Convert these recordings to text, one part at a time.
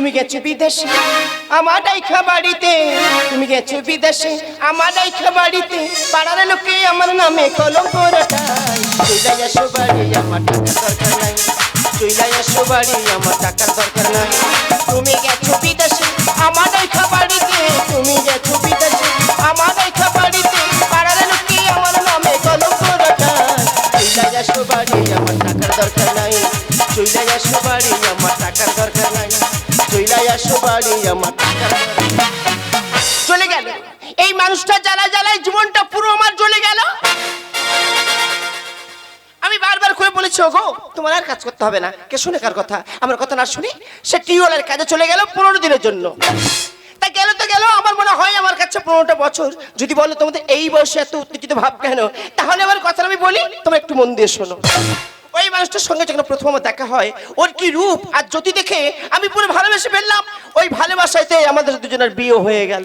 তুমি গেছো বিদেশে, আমার ডাইখা বাড়িতে। তুমি গেছো বিদেশে, আমার ডাইখা বাড়িতে। পাড়ার লোকে আমার নামে কলঙ্ক রটাই চইলা আসো বাড়ি, আমার টাকার দরকার নাই। চইলা আসো বাড়ি, আমার টাকার দরকার নাই। তুমি গেছো বিদেশে, আমার ডাইখা বাড়িতে। তুমি গেছো বিদেশে, আমার ডাইখা বাড়িতে। পাড়ার লোকে আমার নামে কলঙ্ক রটাই চইলা আসো বাড়ি, আমার টাকার দরকার নাই। চইলা আসো বাড়ি, আমার টাকার দরকার নাই। চইলা আসো বাড়ি, আমার টাকার চলে গেল। এই মানুষটা জ্বালা জ্বালায় জীবনটা পুরো আমার চলে গেল। আমি বারবার করে বলেছি, ওগো, তোমার আর কাজ করতে হবে না। কে শুনে কার কথা? আমার কথা না শুনে সে টিউবওয়েলের কাজে চলে গেল পনেরো দিনের জন্য। তা গেল তো গেল, আমার মনে হয় আমার কাছে পনেরোটা বছর। যদি বলো তোমাদের এই বয়সে এত উত্তেজিত ভাব কেন? তাহলে আমার কথা আমি বলি, তোমরা একটু মন দিয়ে শোনো। ওই মানুষটার সঙ্গে যখন প্রথম আমার দেখা হয়, ওর কি রূপ? আর জ্যোতি দেখে আমি পুরো ভালোবেসে ফেললাম, ওই ভালোবাসাইতে আমাদের দুজনের বিয়ে হয়ে গেল।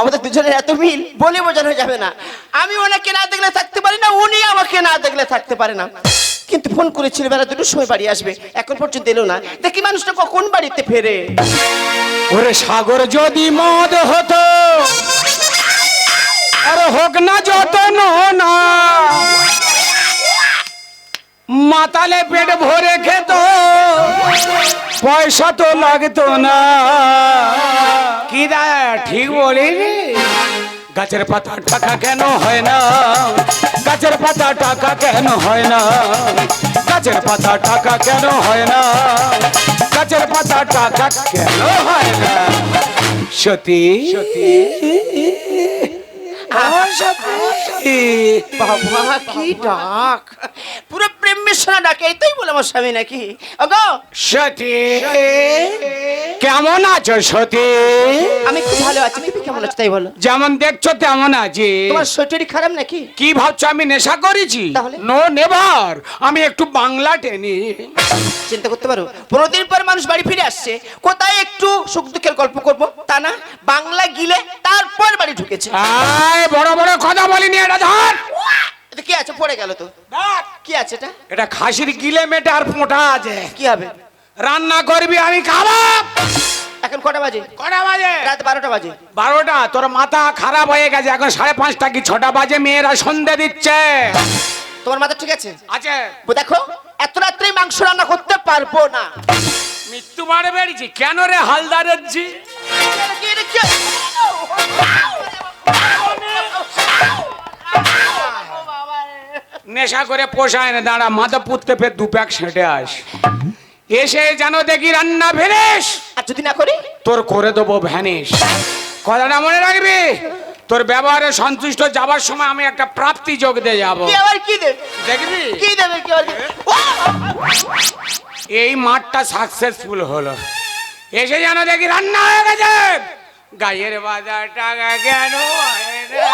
আমাদের দুজনের এত মিল, বলে বোঝানো যাবে না। আমি ওনাকে না দেখলে থাকতে পারি না, উনি আমাকে না দেখলে থাকতে পারে না। কিন্তু ফোন করেছিল, বেলা দুটোর সময় বাড়ি আসবে। এখন পর্যন্ত এলো না। দেখি মানুষটা কখন বাড়িতে ফেরে। ওরে সাগর যদি মদ হতো, আর হোক না যত মাতালে পেট ভরে খেত। পয়সা তো লাগতো না। কি দা ঠিক বলি গাছের পাতা টাকা কেন হয় না? গাছের পাতা টাকা কেন হয় না? গাছের পাতা টাকা কেন হয় না? গাছের পাতা টাকা কেন হয় না? সতী। সতী। বাবা কি ডাক? পুরো প্রেম মিশ্রা ডাকে এইটাই বলে আমার স্বামী নাকি? ওগো! সতী কেমন আছো সতী? আমি খুব ভালো আছি তুমি কেমন আছো তাই বলো। যেমন দেখছ তেমন আছি। তোমার শরীর খারাপ নাকি? কি ভাবছ আমি নেশা করেছি? নো নেভার আমি একটু বাংলা টেনি। চিন্তা করতে পারো পনেরো দিন পর মানুষ বাড়ি ফিরে আসছে কোথায় একটু সুখ দুঃখের গল্প করব? তা না বাংলা গিলে তারপর বাড়ি ঢুকেছে। আয় বড় বড় কথা বলিনি এটা ধর এটা কি আছে পড়ে গেল তো কি আছে এটা এটা খাসির গিলে মেটে আর পোঁটা আছে কি হবে রান্না করবি আমি খাব এখন কটা বাজে কটা বাজে রাত বারোটা বাজে বারোটা তোর মাথা খারাপ হয়ে গেছে এখন সাড়ে পাঁচটা কি ছটা বাজে মেয়েরা সন্ধে দিচ্ছে তোমার মাথা ঠিক আছে আছে দেখো এত রাত্রে মাংস রান্না করতে পারব না মৃত্যু বাড়ে বেরিয়েছি কেন রে হালদারের জি কি? নেশা করে পোষায় না দাঁড়া মাথা পুততে ফের দু প্যাক সেটে আস। এসে যেন দেখি রান্না ভেনিস আর যদি না করি? তোর করে দেবো ভ্যানিস কথাটা মনে রাখবি? তোর ব্যবহারে সন্তুষ্ট যাবার সময় আমি একটা প্রাপ্তি যোগ দিয়ে যাব। কি আবার কি দেবে দেখবি? কি দেবে কি আবার কি ও! এই মাঠটা সাকসেসফুল হলো। এসে যেন দেখি রান্না হয়ে গেছে। গায়ের বাজার টাকা কেন হয় না?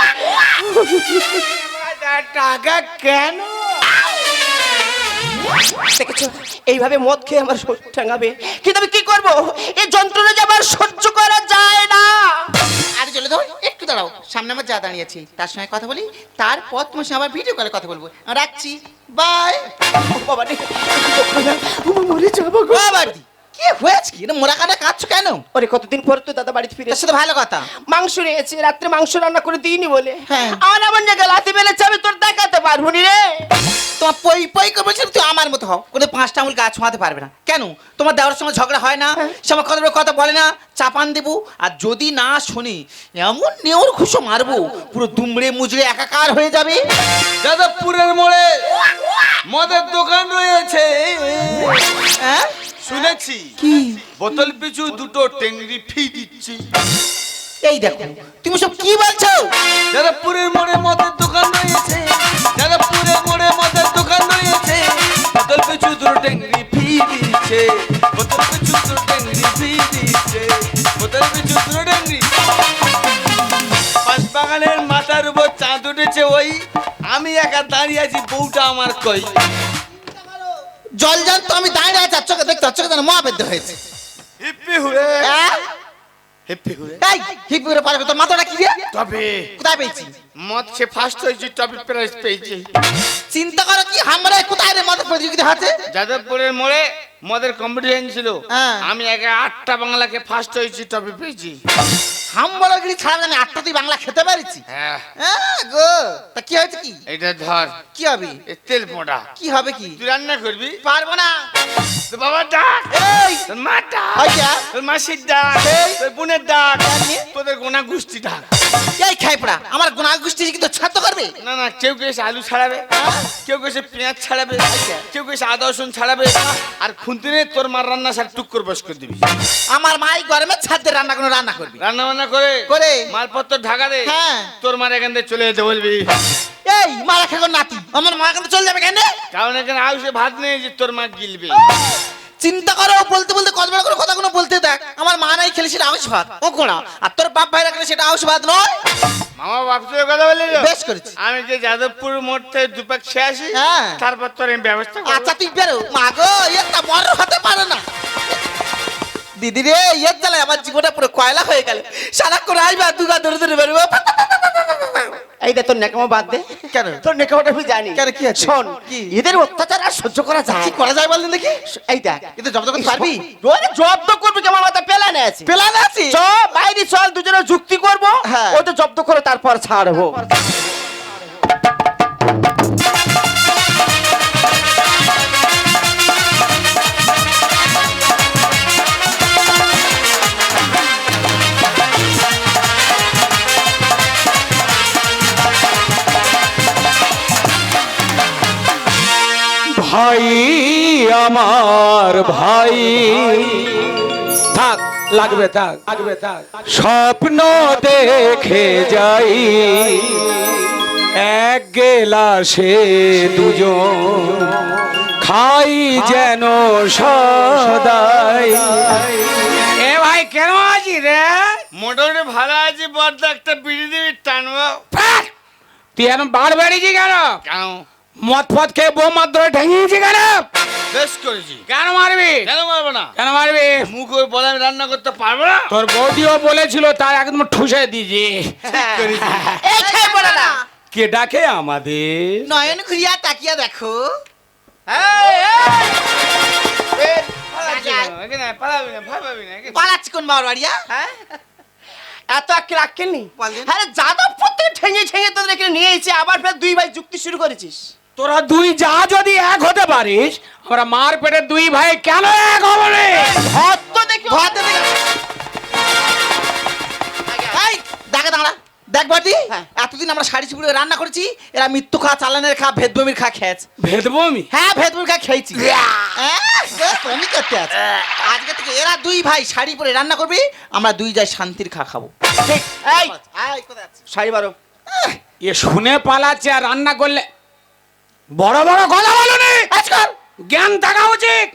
টাকা কেন? দেখেছ? এইভাবে মদ খেয়ে আমার শরীর টাঙাবে। কিন্তু আমি কি করব? এই যন্ত্রণা যে আমার সহ্য করা যায় না। আরে চলে ধর একটু দাঁড়াও। সামনে আমার যা দাঁড়িয়েছি তার সঙ্গে কথা বলি। তারপর তোমার সঙ্গে আবার ভিডিও কলে কথা বলব। রাখছি। বাই বাবা মরে যাব গো। বাবাদি কি হয়েছে কি? মোরা কাঁদছো কেন? ওরে কতদিন পর তো দাদা বাড়িতে ফিরে তার সাথে ভালো কথা। মাংস নিয়েছে রাত্রে মাংস রান্না করে দিইনি বলে। হ্যাঁ। আমার জায়গায় আমি তোর দেখাতে পারব নি রে। তোমার পই পই করে তুই আমার মতো হও। কোনো পাঁচটা আঙুল গাছ ছোঁয়াতে পারবে না। কেন? তোমার দেওয়ার সঙ্গে ঝগড়া হয় না। সে আমার কথা বলে কথা বলে না। চাপান দেবো। আর যদি না শুনি এমন নেওর খুশো মারবো পুরো দুমড়ে মুজড়ে একাকার হয়ে যাবে। যাদবপুরের মোড়ে মদের দোকান রয়েছে। হ্যাঁ? শুনেছি। কি? বোতল পিছু দুটো টেংরি ফি দিচ্ছি। এই দেখো তুমি সব কি বলছো? যাদবপুরের মোড়ে মদের দোকান রয়েছে। যাদবপুরের মোড়ে মদের দোকান রয়েছে। বোতল পিছু দুটো টেংরি ফি দিচ্ছে। বোতল পিছু দুটো টেংরি ফি দিচ্ছে। বোতল পিছু দুটো টেংরি পাঁচ বাগানের মাথার উপর চাঁদ উঠেছে ওই। আমি একা দাঁড়িয়ে আছি বউটা আমার কই? জল জান তো আমি দাঁড়িয়ে আছি আর চোখে দেখতে চোখে যেন মহাবেদ্য হয়েছে। হিপ্পি হুয়ে। হ্যাঁ? হিপ্পি হুয়ে। এই হিপি করে পারবে তোর মাথাটা কি রে? তবে। কোথায় পেয়েছি? মদ সে ফার্স্ট হয়েছে টপি প্রাইজ পেয়েছি। চিন্তা করো কি আমরা কোথায় রে মদের প্রতিযোগিতা আছে যাদবপুরের মোড়ে মদের কম্পিটিশন ছিল। হ্যাঁ। আমি আগে আটটা বাংলাকে ফার্স্ট হয়েছি টপি পেয়েছি। হাম বলার গিরি ছাড়া আমি আটটা বাংলা খেতে পারিছি। হ্যাঁ। হ্যাঁ গো তা কি হয়েছে কি? এটা ধর। কি হবে? তেল পোড়া কি হবে কি? তুই রান্না করবি? পারব না। তোর বাবার ডাক। এই! তোর মা ডাক। তোর মাসির ডাক। তোর বোনের ডাক। তোদের গোনা গোষ্ঠী ডাক। এই খাই পড়া আমার গুণা গোষ্ঠী কিন্তু করবে না না কেউ কেউ এসে আলু ছাড়াবে? কেউ কেউ এসে পেঁয়াজ ছাড়াবে? কেউ কেউ এসে আদা রসুন ছাড়াবে? আর খুন্তিনে তোর মার রান্না সার টুক করে বস করে দিবি। আমার মাই গরমে ছাদে রান্না কোনো রান্না করবি। রান্না বান্না করে করে। মালপত্র ঢাকা দে হ্যাঁ। তোর মার এখান থেকে চলে যেতে বলবি। এই মারা খেগো নাতি আমার মা কিন্তু চলে যাবে কেন? কারণ এখানে আউসে ভাত নেই যে তোর মা গিলবে। চিন্তা করো বলতে বলতে কত বড় করে কথাগুলো বলতে দেখ আমার মা নাই খেলে সেটা আউশ ভাত। ও কোনা আর তোর বাপ ভাই রাখলে সেটা আউশ ভাত নয়। মামা বাপসের কথা বলে বেশ করেছি। আমি যে যাদবপুর মোড় থেকে দুপাক খেয়ে আসি হ্যাঁ। তারপর তোর ব্যবস্থা আচ্ছা তুই বেরো। মা গো একটা বড় হতে পারে না। দিদি রে ইয়ের জ্বালায় আমার জীবনটা পুরো কয়লা হয়ে গেল। সারা করে আসবে আর দুগা ধরে ধরে বেরোবো। এই দে তোর নেকামো বাদ দে। কেন? তোর নেকামোটা আমি জানি। কেন, কি আছে? শোন? এদের অত্যাচার আর সহ্য করা যায়। কি করা যায় বললেন দেখি। এই দেখ। কিন্তু জব্দ করতে পারবি। ওরে জব্দ করবি কি আমার মাথা পেলানে আছে। পেলান আছি? চ বাইরে চল দুজনে যুক্তি করব। হ্যাঁ। ও তো জব্দ করে তারপর ছাড়বো। ভাই আমার ভাই। থাক লাগবে থাক লাগবে থাক। স্বপ্ন দেখে যাই। এক গেলাসে দুজন খাই যেন সদাই। এ ভাই কেন আছি রে? মোটামুটি ভালো আছি বড্ড একটা বিড়ি দিবি টানবো! তুই এখন বার বেরিয়েছি কেন কেন? মদ ফদ খেয়ে বউ মার ধরে ঠেঙিয়েছি কেন? বেশ করেছি। কেন মারবি? কেন মারবো না? কেন মারবি? মুখ ওই বলে আমি রান্না করতে পারব না? তোর বৌদিও বলেছিল তার একদম ঠুসে এই পড়া না। কে ডাকে আমাদের? নয়ন ঘুরিয়া তাকিয়া দেখো। পালাচ্ছি কোন? বাবার বাড়িয়া হ্যাঁ? এত আক্কেল আক্কেল নেই। আরে যাদবপুর থেকে ঠেঙে ঠেঙে তোদের এখানে নিয়ে এসে আবার ফের দুই ভাই যুক্তি শুরু করেছিস। তোরা দুই যা যদি এক হতে পারিস আমরা মার পেটে দুই ভাই কেন এক হব রে? হত দেখি দেখে। এই দাঁড়া দাঁড়া। দেখ বাটি হ্যাঁ। এতদিন আমরা শাড়ি চুপুড়ে রান্না করেছি এরা মৃত্যু খা চালানের খা ভেদবমির খা খেয়েছে। ভেদবমি হ্যাঁ ভেদবমির খা খেয়েছি। হ্যাঁ, তুমি করতে আছে। আজকে থেকে এরা দুই ভাই শাড়ি পরে রান্না করবি আমরা দুই যাই শান্তির খা খাব। ঠিক। এই? শাড়ি বারো। এ শুনে পালাচ্ছে আর রান্না করলে বড় বড় কথা বলো নি আজকাল। জ্ঞান থাকা উচিত।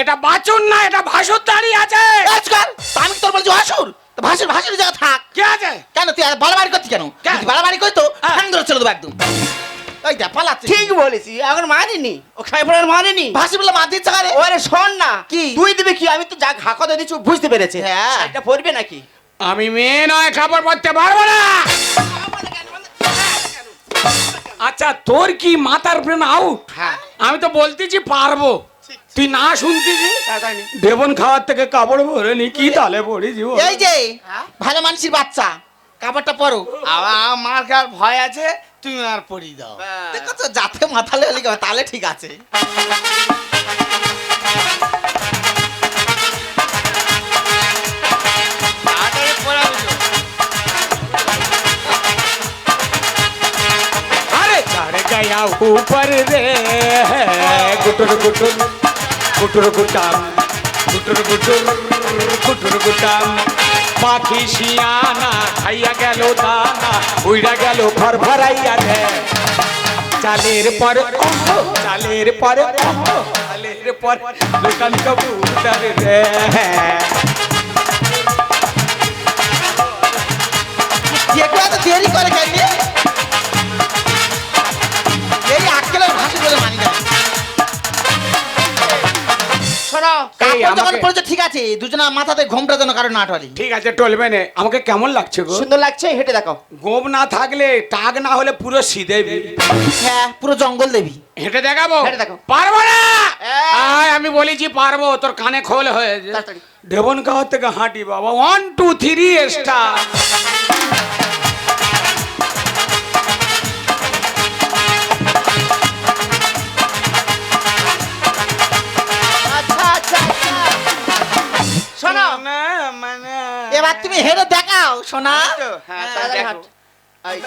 এটা বাচুন না এটা ভাসুর দাঁড়িয়ে আছে। আজকাল। আমি তোর বলছি ভাসুর? তো ভাসুর ভাসুর জায়গা থাক। কে আছে? কেন তুই আর বাড়াবাড়ি করতি কেন? বাড়াবাড়ি করতো হ্যাঁ। ধরে চলে দেবো একদম। ওই দেখ পালাচ্ছে ঠিক বলেছি এখন মারিনি ও খাই পড়ার মারিনি ভাসি বলে মার দিচ্ছে কারে? ওরে শোন না। কি? তুই দিবি কি? আমি তো যা ঘা কথা দিচ্ছি বুঝতে পেরেছে। হ্যাঁ। শাড়িটা পড়বে নাকি? আমি মেয়ে নয় খাবার পড়তে পারব না। আচ্ছা তোর কি মাথার ব্রেন আউট হ্যাঁ। আমি তো বলতেছি পারব। তুই না শুনতেছি। দেবন খাওয়ার থেকে কাপড় ভরে নি কি তালে পড়ি জীব এই যে ভালো মানুষের বাচ্চা কাপড়টা পরো। আবার আমার মার খাওয়ার ভয় আছে তুমি আর পড়ি দাও। দেখো তো যাতে মাথালে হলে তাহলে ঠিক আছে। ऊपर रे गुटुर गुटुर गुटुर गुटाम गुटुर गुटुर गुटुर गुटाम পাখি শিয়ানা খাইয়া গেল দানা উইরা গেল ফরফরাইয়া রে চালের পর ওহ, চালের পর ওহ, চালের পর দোকান কবুতর রে যে কেউ এত দেরি করে কেন এই আক্কেলের ভাসি বলে না শোনো এই যখন আমাকে পড়েছে ঠিক আছে দুজনের মাথাতে ঘোমটা যেন কারও না টলে ঠিক আছে টলবে না আমাকে কেমন লাগছে গো? সুন্দর লাগছে হেঁটে দেখাও। না থাকলে টাক না হলে পুরো সিদেবি হ্যাঁ পুরো জঙ্গল দেবী। হেঁটে দেখাবো? হেঁটে দেখাও। পারব না! এই। আয়, আমি বলেছি পারব তোর কানে খোল হয়ে তাড়াতাড়ি। দেবন কাহার থেকে হাঁটি বাবা। ওয়ান টু থ্রি স্টার তুমি হেরে দেখাও সোনা। হ্যাঁ। এই।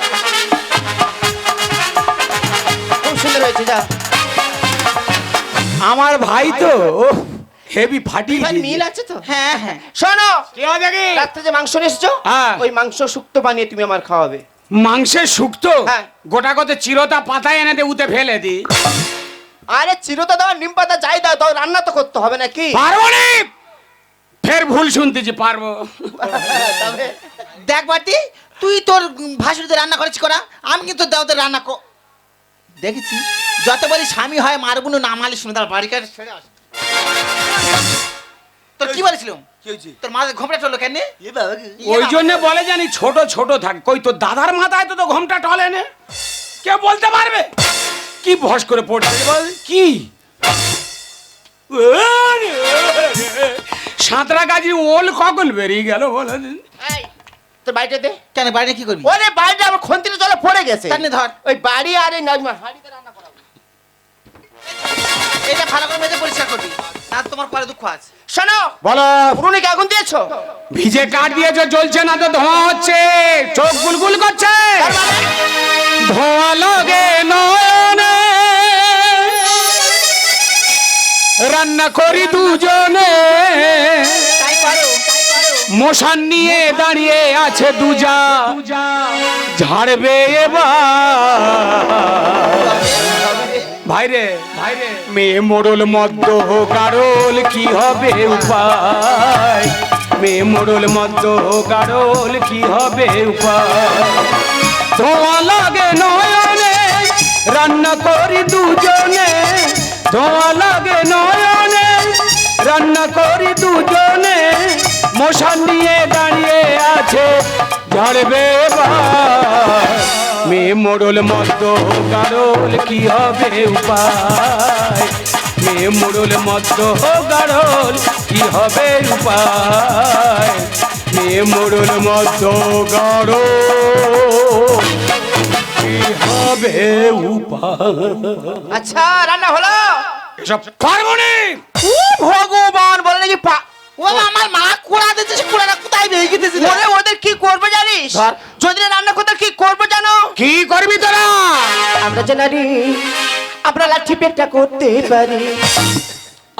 খুব সুন্দর হয়েছে যা। আমার ভাই তো হেভি ফাটি ভাই, মিল আছে তো? হ্যাঁ হ্যাঁ। শোনো কি হবে কি রাত্রে যে মাংস নিয়ে এসছো হ্যাঁ। ওই মাংস শুক্তো বানিয়ে তুমি আমার খাওয়াবে। মাংসের শুক্তো? হ্যাঁ। গোটা কত চিরতা পাতায় এনে দে উতে ফেলে দি। আরে চিরতা দাও নিম পাতা যাই দাও রান্না তো করতে হবে নাকি? পারব নি! ফের ভুল শুনতেছি পারব। তবে দেখ বাটি তুই তোর ভাসুরিতে রান্না করেছিস করা আমি কিন্তু দেওয়াতে রান্না কর। দেখেছি যত বলি স্বামী হয় মারবুনু না মালি শুনে তার বাড়ি কাছে ছেড়ে আসে। তোর কি বলেছিলাম কি হয়েছে? তোর মাঝে ঘোমটা চলল কেন? এ বাবা কি? ওই জন্য বলে জানি ছোট ছোট থাকে। কই তো দাদার মাথায় তো তো ঘোমটা টলে নে। কে বলতে পারবে? কি ভস করে পড়ছে বল? কি? সাঁতরা গাছি ওল কখন বেরিয়ে গেল বলে দিন? এই, তোর বাড়িটা দে। কেন বাইরে কি করবি? ওরে বাড়িটা আমার খন্তির জলে পড়ে গেছে। তার নে ধর। ওই বাড়ি আর এই নাজমা হাঁড়িতে রান্না করাবো এটা ভালো করে মেজে পরিষ্কার করবি। না তোমার পরে দুঃখ আছে। শোনো বলো। পুরুনিকে আগুন দিয়েছ? ভিজে কাঠ দিয়েছে জ্বলছে না তো ধোঁয়া হচ্ছে। চোখ গুলগুল করছে। মানে? ধোঁয়া লাগে নয়নে। রান্না করি দুজনে। মশান নিয়ে দাঁড়িয়ে আছে দুজা। ঝাড়বে ভাইরে ভাইরে মেয়ে মোড়ল মদ্য গাড়ল কি হবে উপায়? মেয়ে মোড়ল মদ্য গাড়ল কি হবে উপায়? ধোঁয়া লাগে নয়নে, রান্না করি দুজনে। ধোঁয়া লাগে নয়নে, রান্না করি দুজনে। মশান নিয়ে দাঁড়িয়ে আছে ঝড়বে। মেয়ে মোড়ল মদ্য গাড়ল কি হবে উপায়? মেয়ে মোড়ল মদ্য গাড়ল কি হবে উপায়? মেয়ে মোড়ল মদ্য গাড়ল কি হবে উপায়? আচ্ছা রান্না হলো? এসব পারব ভগবান বলে নাকি পা- ও আমার মা কুড়া কুড়াটা কোথায় ওরে ওদের কি করবে জানিস? ধর। যদি না রান্না করতে কি করবে জানো? কি করবি তোরা? আমরা জানি আমরা লাঠি পেটটা করতে পারি।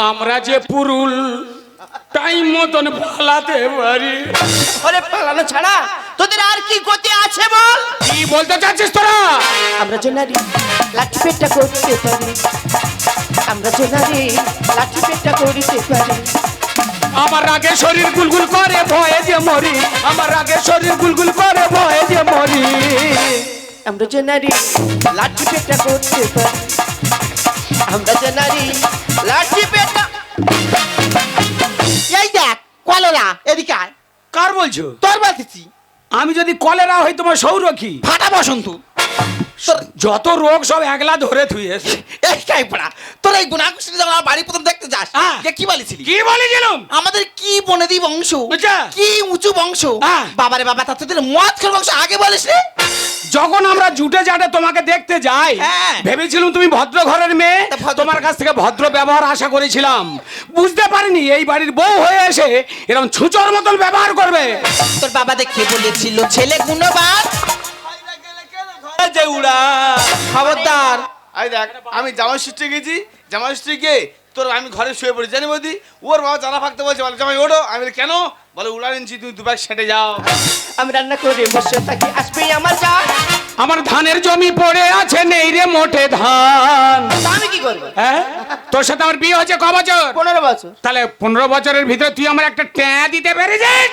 আমরা যে পুরুল টাইম মতন পালাতে পারি। ওরে পালানো ছাড়া তোদের আর কি গতি আছে বল? কি বলতে চাচ্ছিস তোরা? আমরা যে নারী লাঠি পেটটা করতে পারি। আমরা যে নারী লাঠি পেটটা করিতে পারি। আমার রাগে শরীর গুলগুল করে ভয়ে যে মরি। আমার রাগে শরীর গুলগুল করে ভয়ে যে মরি। আমরা যে নারী লাঠি পেটটা করতে পারি। আমরা যে নারী লাঠি পেটটা এই দেখ কলেরা এদিকে আয়। কার বলছো? তোর বলতেছি। আমি যদি কলেরা হই তোমার সৌরক্ষী। ফাটা বসন্ত। যত রোগ সব একলা ধরে থুয়েছে এই পড়া তোর এই গুণা যখন আমার বাড়ি প্রথম দেখতে যাস হ্যাঁ। যে কি বলেছিলি কি বলেছিলাম আমাদের কি বনেদি বংশ। কি উঁচু বংশ হ্যাঁ। বাবারে বাবা তা তোদের মদ খেল বংশ আগে বলিস রে যখন আমরা জুটে জাটে তোমাকে দেখতে যাই হ্যাঁ। ভেবেছিলাম তুমি ভদ্র ঘরের মেয়ে তোমার কাছ থেকে ভদ্র ব্যবহার আশা করেছিলাম বুঝতে পারিনি এই বাড়ির বউ হয়ে এসে এরকম ছুচোর মতন ব্যবহার করবে তোর বাবা দেখে বলেছিল ছেলে গুণবান যে উড়া খবরদার। আই দেখ আমি জামাই ষষ্ঠী গেছি জামাই ষষ্ঠী গিয়ে তোর আমি ঘরে শুয়ে পড়ি জানি বৌদি? ওর বাবা জানা ফাঁকতে বলছে বলে জামাই ওঠো। আমি বলি, কেন? বলে উড়া নিচ্ছি তুমি দুবার সেটে যাও। আমি রান্না করে বসে থাকি আসবে আমার যা আমার ধানের জমি পড়ে আছে নেই রে মোটে ধান। আমি কি করব? হ্যাঁ? তোর সাথে আমার বিয়ে হচ্ছে ক বছর? পনেরো বছর। তাহলে পনেরো বছরের ভিতরে তুই আমার একটা ট্যাঁ দিতে পেরেছিস?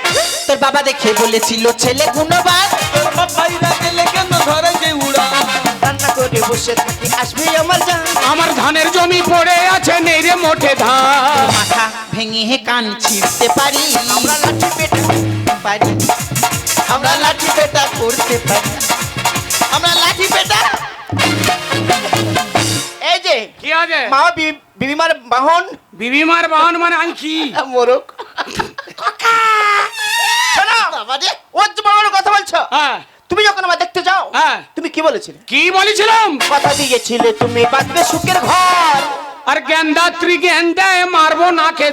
তোর বাবা দেখে বলেছিল ছেলে গুণবান। তোর ভাইরা গেলে কেন ধরে যে উড়া। রান্না করে করে বসে থাকি আসবে আমার জান। আমার ধানের জমি পড়ে আছে নেই রে মোটে ধান। মাথা ভেঙে কান ছিঁড়তে পারি। আমরা লাঠি পেটা পারি। আমরা লাঠি পেটা করতে পারি। আমরা লাঠি পেটা। এই যে কি আছে? মা বিবিমার বাহন। বিবিমার বাহন মানে আমি কি? মোরক শোনো যে কথা বলছো হ্যাঁ। তুমি যখন আমার দেখতে যাও হ্যাঁ। তুমি কি বলেছিলে? কি বলেছিলাম? কথা দিয়েছিলে তুমি বাঁধবে সুখের ঘর। আর গেন্দাত্রী গেন্দায় মারবো নাকে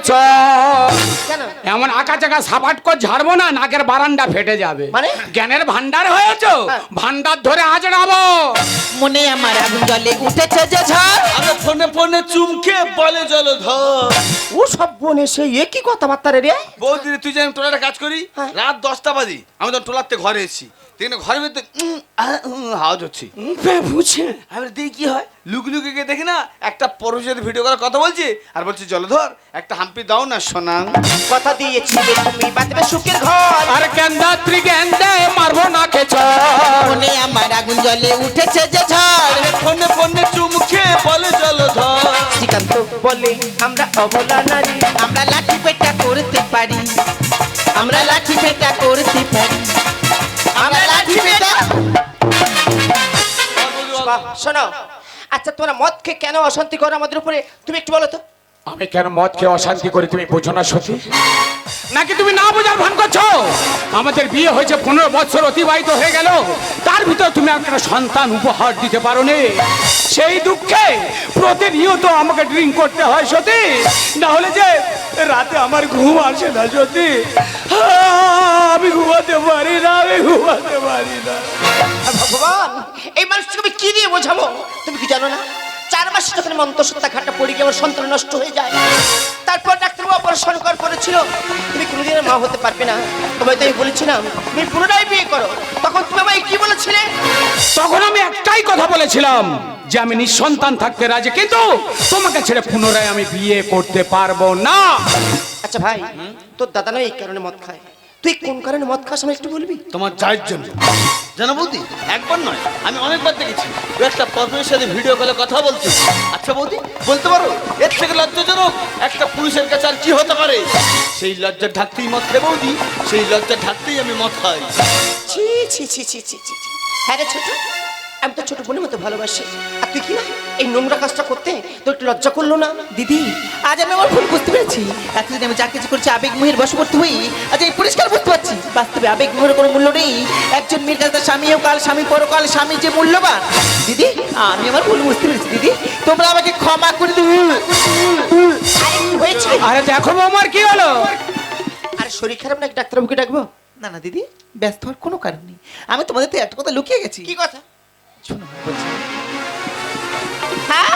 কেন? এমন আঁকা চাকা সাপাট করে ঝাড়বো না নাকের বারান্দা ফেটে যাবে। মানে? জ্ঞানের ভান্ডার হয়েছ? হ্যাঁ। ভান্ডার ধরে আজড়াবো। মনে আমার আগুন জলে উঠেছে যে ঝড়। আরে ফোনে ফোনে চুমকে বলে জলধর ও সব বোন এসে এ কি কথাবার্তা রে বৌদি তুই যে আমি টোলাটা কাজ করি? হ্যাঁ। রাত দশটা বাজি আমি তো টোলাতে ঘরে এসেছি। দেখি ঘরের ভিতরে আহ, হচ্ছে। বুঝছে আমি দেখি কি হয়। লুকি লুকি গিয়ে দেখি না একটা পরশের সাথে ভিডিও করার কথা বলছি আর বলছে জলধর একটা হাম্পি দাও না সোনা। কথা দিয়েছিলে তুমি বাঁধবে সুখের ঘর। আর গেন্দাত্রী গেন্দায় মারবো নাকে চ মনে আমার আগুন জলে উঠেছে যে ঝড়। ফোনে ফোনে চুমুখে বলে জলধর শ্রীকান্ত বলে আমরা অবলা নারী আমরা লাঠি পেটা করতে পারি। আমরা লাঠি পেটা শোনো আচ্ছা তোমরা মদ কেন অশান্তি করো আমাদের উপরে? তুমি একটু বলো তো। আমি কেন মদ খেয়ে অশান্তি করি তুমি বোঝো না সত্যি নাকি তুমি না বোঝার ভান করছ? আমাদের বিয়ে হয়েছে পনেরো বছর অতিবাহিত হয়ে গেল। তার ভিতর তুমি একটা সন্তান উপহার দিতে পারো সেই দুঃখে প্রতিনিয়ত আমাকে ড্রিঙ্ক করতে হয় সত্যি না হলে যে রাতে আমার ঘুম আসে না সত্যি আমি ঘুমাতে পারি না, আমি ঘুমাতে পারি না। ভগবান, এই মানুষটাকে আমি কি দিয়ে বোঝাবো? তুমি কি জানো না? চার মাস যখন আমি অন্তঃসত্ত্বা ঘাটটা পড়ে গিয়ে আমার সন্তান নষ্ট হয়ে যায় তারপর ডাক্তারবাবু অপারেশন কর করেছিল তুমি কোনোদিন মা হতে পারবে না। তোমায় তো আমি বলেছিলাম তুমি পুনরায় বিয়ে করো। তখন তুমি আমায় কি বলেছিলে? তখন আমি একটাই কথা বলেছিলাম যে আমি নিঃসন্তান থাকতে রাজি কিন্তু তোমাকে ছেড়ে পুনরায় আমি বিয়ে করতে পারব না। আচ্ছা ভাই তোর দাদা নয় এই কারণে মদ খায়? তুই কোন কারণে মদ খাস আমি একটু বলবি? তোমার চায়ের জন্য। জানো বৌদি একবার নয় আমি অনেকবার দেখেছি। ও একটা পর্বের সাথে ভিডিও কলে কথা বলছি। আচ্ছা বৌদি বলতে পারো এর থেকে লজ্জাজনক একটা পুলিশের কাছে আর কি হতে পারে? সেই লজ্জা ঢাকতেই মদ খাই বৌদি সেই লজ্জা ঢাকতেই আমি মদ খাই। ছি ছি ছি ছি ছি ছি ছি। হ্যাঁ ছোট আমি তো ছোট বোনের মতো ভালোবাসি। আর তুই কি না? এই নোংরা কাজটা করতে তোর একটু লজ্জা করল না? দিদি আজ আমি আমার ভুল বুঝতে পেরেছি। এতদিন আমি যা কিছু করছি আবেগ মোহের বশবর্তী হই আজ এই পরিষ্কার বুঝতে পারছি। বাস্তবে আবেগ মোহের কোনো মূল্য নেই। একজন মেয়ের কাছে তার স্বামীও কাল স্বামী পরকাল স্বামী যে মূল্যবান। দিদি আমি আমার ভুল বুঝতে পেরেছি। দিদি তোমরা আমাকে ক্ষমা করে দেবে আরে কি হয়েছে? আরে দেখো বৌমার কি হলো? আর শরীর খারাপ নাকি ডাক্তারবাবুকে ডাকবো? না না দিদি ব্যস্ত হওয়ার কোনো কারণ নেই। আমি তোমাদের তো একটা কথা লুকিয়ে গেছি। কি কথা? শোনো বলছি। হ্যাঁ?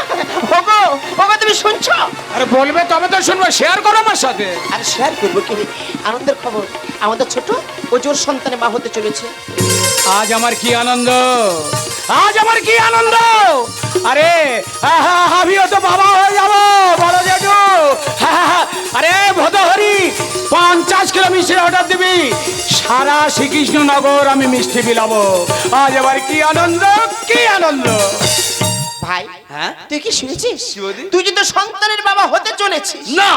ওগো ওগো তুমি শুনছো? আরে বলবে তবে তো শুনব শেয়ার করো আমার সাথে। আর শেয়ার করব কি? আনন্দের খবর আমাদের ছোট ও জোর সন্তানে মা হতে চলেছে। আজ আমার কি আনন্দ? আজ আমার কি আনন্দ? আরে আমিও তো বাবা হয়ে যাব বড় জেঠু। আরে, ভদহরি, পঞ্চাশ কিলো মিষ্টির অর্ডার দিবি। সারা শ্রীকৃষ্ণনগর আমি মিষ্টি বিলাবো। আজ আমার কি আনন্দ? কি আনন্দ? ভাই হ্যাঁ? তুই কি শুনেছিস? তুই কিন্তু সন্তানের বাবা হতে চলেছিস। না!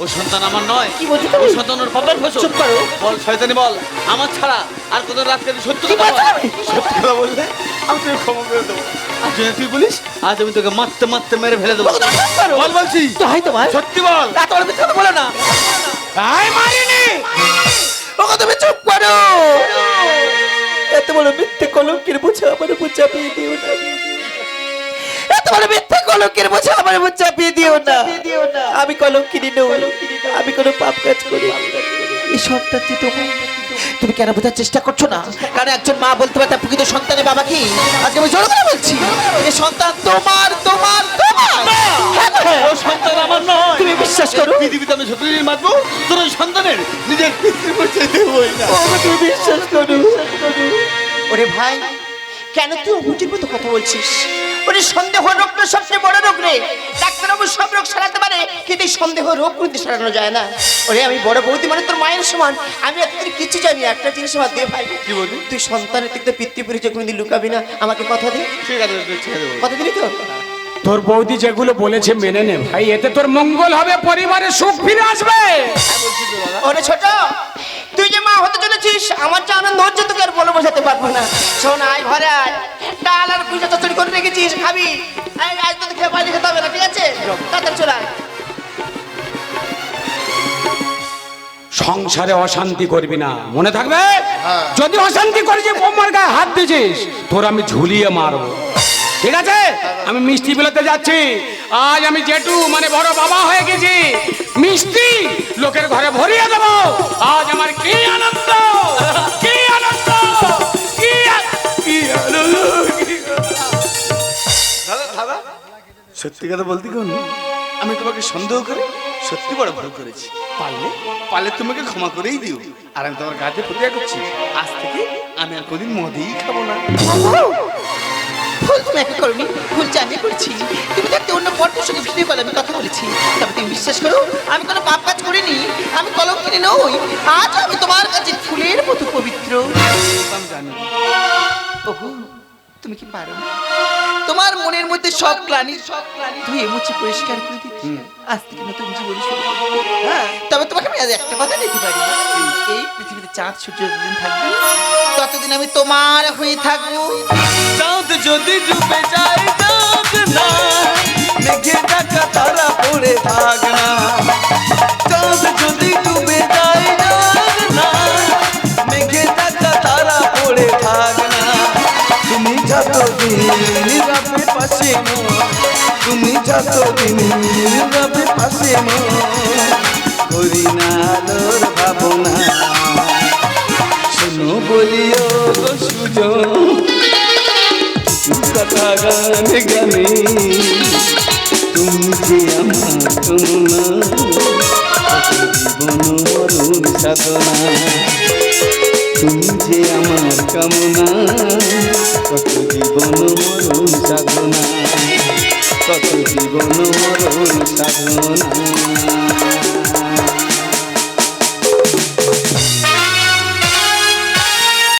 ও সন্তান আমার নয়। কি বলছিস ও? সন্তান ওর বাবার ফসল চুপ করো। বল শয়তানি বল। আমার ছাড়া আর কোন রাত কেটে সত্যি কথা? সত্যি কথা বললে আমি তোকে ক্ষমা করে দেবো। আজ যদি তুই বলিস আজ আমি তোকে মারতে মারতে মেরে ফেলে দেবো। বল বলছি। তো হয় তোমার। সত্যি বল। এত বড় মিথ্যা কথা বলো না। আই মারিনি! ওকে তুমি চুপ করো। এত বড় মিথ্যে কলঙ্কের বোঝা আমার চাপিয়ে দিও না। বড় মিথ্যে কলঙ্কের বোঝা আমার উপর চাপিয়ে দিও না। আমি কলঙ্কিনী নই আমি কোনো পাপ কাজ করি। এই সন্তানটি তোমার তুমি কেন বোঝার চেষ্টা করছ না? কারণ একজন মা বলতে পারে তার প্রকৃত সন্তানের বাবা কি? আজকে আমি জোর করে বলছি এই সন্তান তোমার তোমার তোমার। হ্যাঁ, ও সন্তান আমার নয়। তুমি বিশ্বাস করো? পৃথিবীতে আমি যতদিন বাঁচবো তোর ওই সন্তানের নিজের পিতৃ পরিচয় দেবই না। তুমি বিশ্বাস করো। ওরে ভাই কেন তুই অবুটির মতো কথা বলছিস? ওরে সন্দেহ রোগটা সবচেয়ে বড় রোগ রে। ডাক্তারবাবু সব রোগ সারাতে পারে কিন্তু এই সন্দেহ রোগ কিন্তু সারানো যায় না। ওরে আমি বড় বৌদি মানে তোর মায়ের সমান। আমি এতদিন কিছু জানি। একটা জিনিস আমার দিয়ে ভাই। কি বলবি? তুই সন্তানের থেকে পিতৃ পরিচয় কোনোদিন লুকাবি না আমাকে কথা দে। ঠিক আছে কথা দিলি তো? তোর বৌদি যেগুলো বলেছে মেনে নে ভাই এতে তোর মঙ্গল হবে পরিবারে সুখ ফিরে আসবে। বলছি ওরে ছোট তুই যে মা হতে চলেছিস আমার যে আনন্দ হচ্ছে তোকে আর বলে বোঝাতে পারব না। শোন আয় ঘরে আয়। ডাল আর কুইজা চচড়ি করে রেখেছিস খাবি? আয়, আজ তো খেয়ে বাইরে খেতে হবে না ঠিক আছে? তাড়াতাড়ি চলে আয়। সংসারে অশান্তি করবি না মনে থাকবে? যদি অশান্তি করেছি বোমার গায়ে হাত দিয়েছিস তোর আমি ঝুলিয়ে মারবো। ঠিক আছে? আমি মিষ্টি বিলাতে যাচ্ছি। আজ আমি জেঠু মানে বড় বাবা হয়ে গেছি। মিষ্টি লোকের ঘরে ভরিয়ে দেবো। আজ আমার কি আনন্দ? কি আনন্দ? আনন্দ? সত্যি কথা বলতে কোন আমি তোমাকে সন্দেহ করে সত্যি বড় ভুল করেছি। পারলে পারলে তোমাকে ক্ষমা করেই দিও। আর আমি তোমার গাছে প্রতিজ্ঞা করছি আজ থেকে আমি আর কোনদিন মদেই খাব না। ভুল তুমি একা করনি ভুল আমি করেছি। তুমি থাকতে অন্য পর্বের সঙ্গে ভিডিও কলে আমি কথা বলেছি। তবে তুমি বিশ্বাস করো আমি কোনো পাপ কাজ করিনি আমি কলম কিনে নই। আজ আমি তোমার কাছে ফুলের মতো পবিত্র। জানি। ওহো। তুমি কি পারো? তোমার মনের মধ্যে সব গ্লানি সব গ্লানি ধুয়ে মুছে পরিষ্কার করে দিচ্ছি? আজ থেকে নতুন জীবন শুরু হ্যাঁ তবে তোমাকে আমি আজ একটা কথা দিতে পারি। এই পৃথিবীতে চাঁদ সূর্য যতদিন থাকবে ততদিন আমি তোমার হয়ে থাকব। চাঁদ যদি ডুবে যায় ডাক না মেঘে ডাকা তারা পড়ে থাক না। চাঁদ যদি ডুবে যায় যতদিন নীরবে পাশে তুমি যতদিন নীরবে পাশে করি না আলোর ভাবনা। শোনো বলিও সুজন কথা গানে গানে। তুমি যে আমার কত জীবন মরণ সাধনা। তুমি যে আমার কামনা। কত জীবন মরণ সাধনা। কত জীবন মরণ সাধনা।